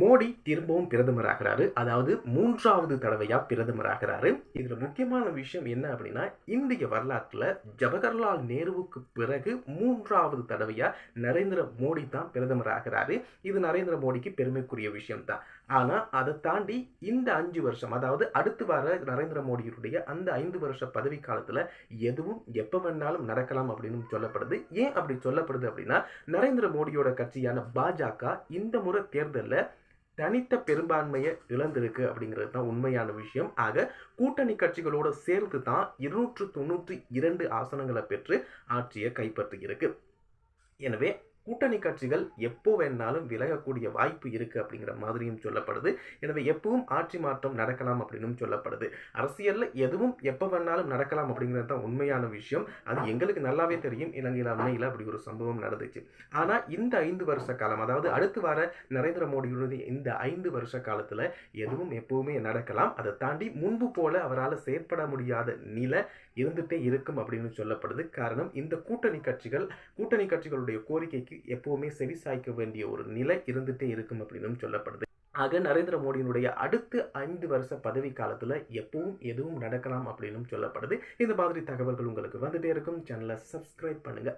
மோடி திரும்பவும் பிரதமராகிறாரு. அதாவது மூன்றாவது தடவையா பிரதமராகிறாரு. இதுல முக்கியமான விஷயம் என்ன அப்படின்னா இந்திய வரலாற்றுல ஜவஹர்லால் நேருவுக்கு பிறகு மூன்றாவது தடவையா நரேந்திர மோடி தான் பிரதமராகிறாரு. இது நரேந்திர மோடிக்கு பெருமைக்குரிய விஷயம் தான் ஆனா அதை தாண்டி இந்த அஞ்சு வருஷம் அதாவது அடுத்து வர நரேந்திர மோடியுடைய அந்த ஐந்து வருஷ பதவி காலத்துல எதுவும் எப்ப வேணாலும் நடக்கலாம் அப்படின்னு சொல்லப்படுது. ஏன் அப்படி சொல்லப்படுது அப்படின்னா நரேந்திர மோடியோட கட்சியான பாஜக இந்த முறை தேர்தலில் தனித்த பெரும்பான்மையை இழந்திருக்கு அப்படிங்கிறது தான் உண்மையான விஷயம். ஆக கூட்டணி கட்சிகளோடு சேர்த்து தான் இருநூற்று தொண்ணூற்றி இரண்டு ஆசனங்களை பெற்று ஆட்சியை கைப்பற்றியிருக்கு. எனவே கூட்டணி கட்சிகள் எப்போ வேணாலும் விலகக்கூடிய வாய்ப்பு இருக்குது அப்படிங்கிற மாதிரியும் சொல்லப்படுது. எனவே எப்பவும் ஆட்சி மாற்றம் நடக்கலாம் அப்படின்னும் சொல்லப்படுது. அரசியலில் எதுவும் எப்போ வேணாலும் நடக்கலாம் அப்படிங்கிறது தான் உண்மையான விஷயம். அது எங்களுக்கு நல்லாவே தெரியும். இலங்கையில் அண்மையில் அப்படி ஒரு சம்பவம் நடந்துச்சு. ஆனால் இந்த ஐந்து வருஷ காலம் அதாவது அடுத்து வர நரேந்திர மோடியுடைய இந்த ஐந்து வருஷ காலத்தில் எதுவும் எப்பவுமே நடக்கலாம். அதை தாண்டி முன்பு போல அவரால் செயற்பட முடியாத நிலை இருந்துகிட்டே இருக்கும் அப்படின்னு சொல்லப்படுது. காரணம் இந்த கூட்டணி கட்சிகள் கூட்டணி கட்சிகளுடைய கோரிக்கைக்கு எப்பவுமே செவி சாய்க்க வேண்டிய ஒரு நிலை இருந்துட்டே இருக்கும் அப்படின்னு சொல்லப்படுது. ஆக நரேந்திர மோடியினுடைய அடுத்த ஐந்து வருஷ பதவி காலத்துல எப்பவும் எதுவும் நடக்கலாம் அப்படின்னு சொல்லப்படுது. இந்த மாதிரி தகவல்கள் உங்களுக்கு வந்துட்டே இருக்கும். சேனலை சப்ஸ்கிரைப் பண்ணுங்க.